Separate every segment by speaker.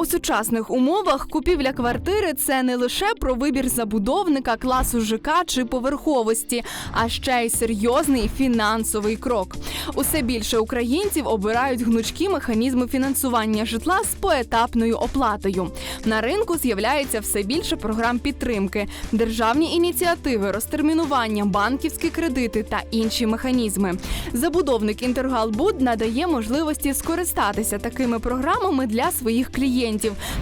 Speaker 1: У сучасних умовах купівля квартири це не лише про вибір забудовника, класу ЖК чи поверховості, а ще й серйозний фінансовий крок. Усе більше українців обирають гнучкі механізми фінансування житла з поетапною оплатою. На ринку з'являється все більше програм підтримки, державні ініціативи, розтермінування, банківські кредити та інші механізми. Забудовник Інтергалбуд надає можливості скористатися такими програмами для своїх клієнтів,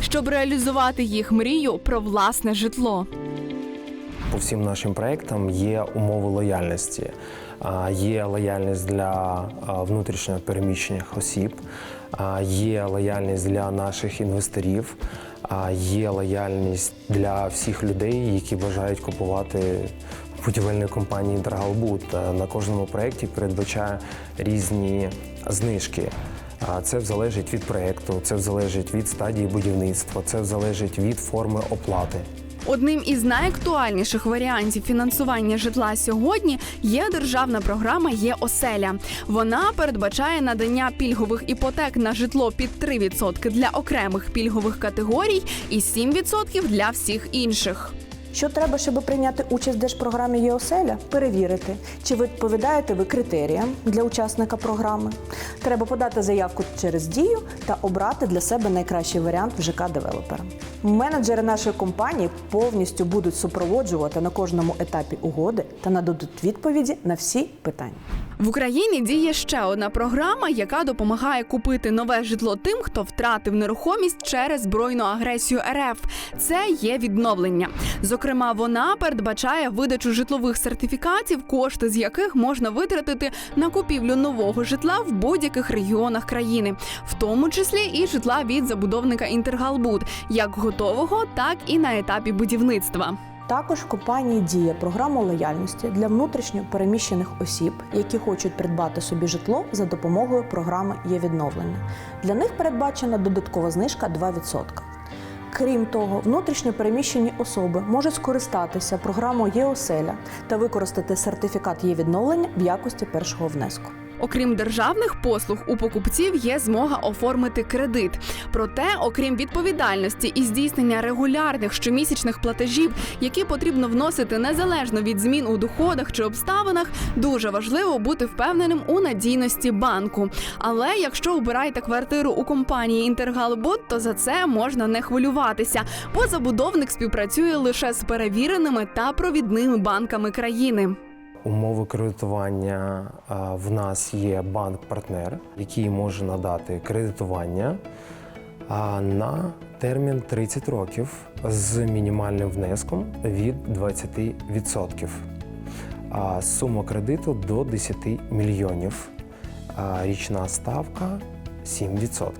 Speaker 1: щоб реалізувати їх мрію про власне житло.
Speaker 2: По всім нашим проектам є умови лояльності. Є лояльність для внутрішньо переміщених осіб, є лояльність для наших інвесторів, є лояльність для всіх людей, які бажають купувати будівельної компанії «Інтергалбуд». Е, На кожному проєкті передбачає різні знижки. А, Це залежить від проєкту, це залежить від стадії будівництва, це залежить від форми оплати.
Speaker 1: Одним із найактуальніших варіантів фінансування житла сьогодні є державна програма Є оселя. Вона передбачає надання пільгових іпотек на житло під 3% для окремих пільгових категорій і 7% для всіх інших.
Speaker 3: Що треба, щоб прийняти участь в держпрограмі ЄОСЕЛЯ? Перевірити, чи відповідаєте ви критеріям для учасника програми. Треба подати заявку через дію та обрати для себе найкращий варіант в ЖК девелопера. Менеджери нашої компанії повністю будуть супроводжувати на кожному етапі угоди та нададуть відповіді на всі питання.
Speaker 1: В Україні діє ще одна програма, яка допомагає купити нове житло тим, хто втратив нерухомість через збройну агресію РФ. Це є відновлення. Зокрема, вона передбачає видачу житлових сертифікатів, кошти з яких можна витратити на купівлю нового житла в будь-яких регіонах країни, в тому числі і житла від забудовника Інтергалбуд, як готового, так і на етапі будівництва.
Speaker 3: Також компанії діє програма лояльності для внутрішньо переміщених осіб, які хочуть придбати собі житло за допомогою програми є відновлення. Для них передбачена додаткова знижка 2%. Крім того, внутрішньо переміщені особи можуть скористатися програмою ЄОСЕЛЯ та використати сертифікат є відновлення в якості першого внеску.
Speaker 1: Окрім державних послуг, у покупців є змога оформити кредит. Проте, окрім відповідальності і здійснення регулярних щомісячних платежів, які потрібно вносити незалежно від змін у доходах чи обставинах, дуже важливо бути впевненим у надійності банку. Але якщо обираєте квартиру у компанії Інтергалбуд, то за це можна не хвилюватися, бо забудовник співпрацює лише з перевіреними та провідними банками країни.
Speaker 2: Умови кредитування в нас є банк-партнер, який може надати кредитування на термін 30 років з мінімальним внеском від 20%. А сума кредиту до 10 мільйонів. Річна ставка 7%.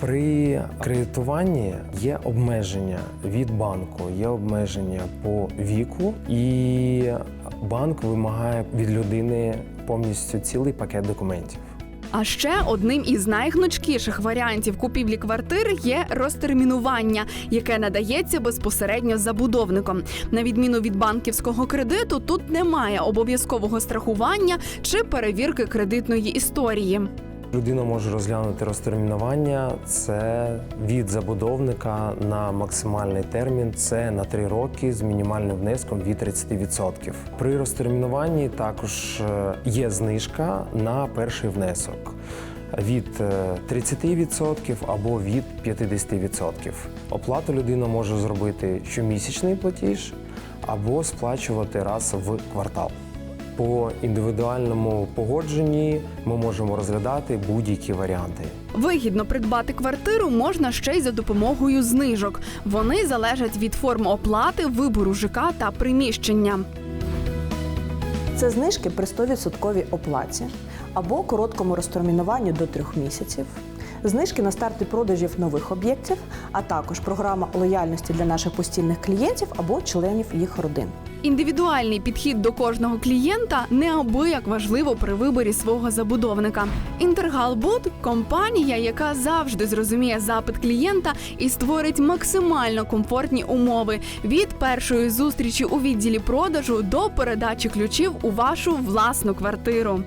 Speaker 2: При кредитуванні є обмеження від банку, є обмеження по віку, і банк вимагає від людини повністю цілий пакет документів.
Speaker 1: А ще одним із найгнучкіших варіантів купівлі квартир є розтермінування, яке надається безпосередньо забудовником. На відміну від банківського кредиту, тут немає обов'язкового страхування чи перевірки кредитної історії.
Speaker 2: Людина може розглянути розтермінування. Це від забудовника на максимальний термін. Це на 3 роки з мінімальним внеском від 30%. При розтермінуванні також е, є знижка на перший внесок від е, 30% або від 50%. Оплату людина може зробити щомісячний платіж або сплачувати раз в квартал. По індивідуальному погодженні ми можемо розглядати будь-які варіанти.
Speaker 1: Вигідно придбати квартиру можна ще й за допомогою знижок. Вони залежать від форм оплати, вибору ЖК та приміщення.
Speaker 3: Це знижки при 100% оплаті або короткому розтермінуванню до трьох місяців, знижки на старти продажів нових об'єктів, а також програма лояльності для наших постійних клієнтів або членів їх родин.
Speaker 1: Індивідуальний підхід до кожного клієнта неабияк важливо при виборі свого забудовника. Інтергалбуд компанія, яка завжди зрозуміє запит клієнта і створить максимально комфортні умови від першої зустрічі у відділі продажу до передачі ключів у вашу власну квартиру.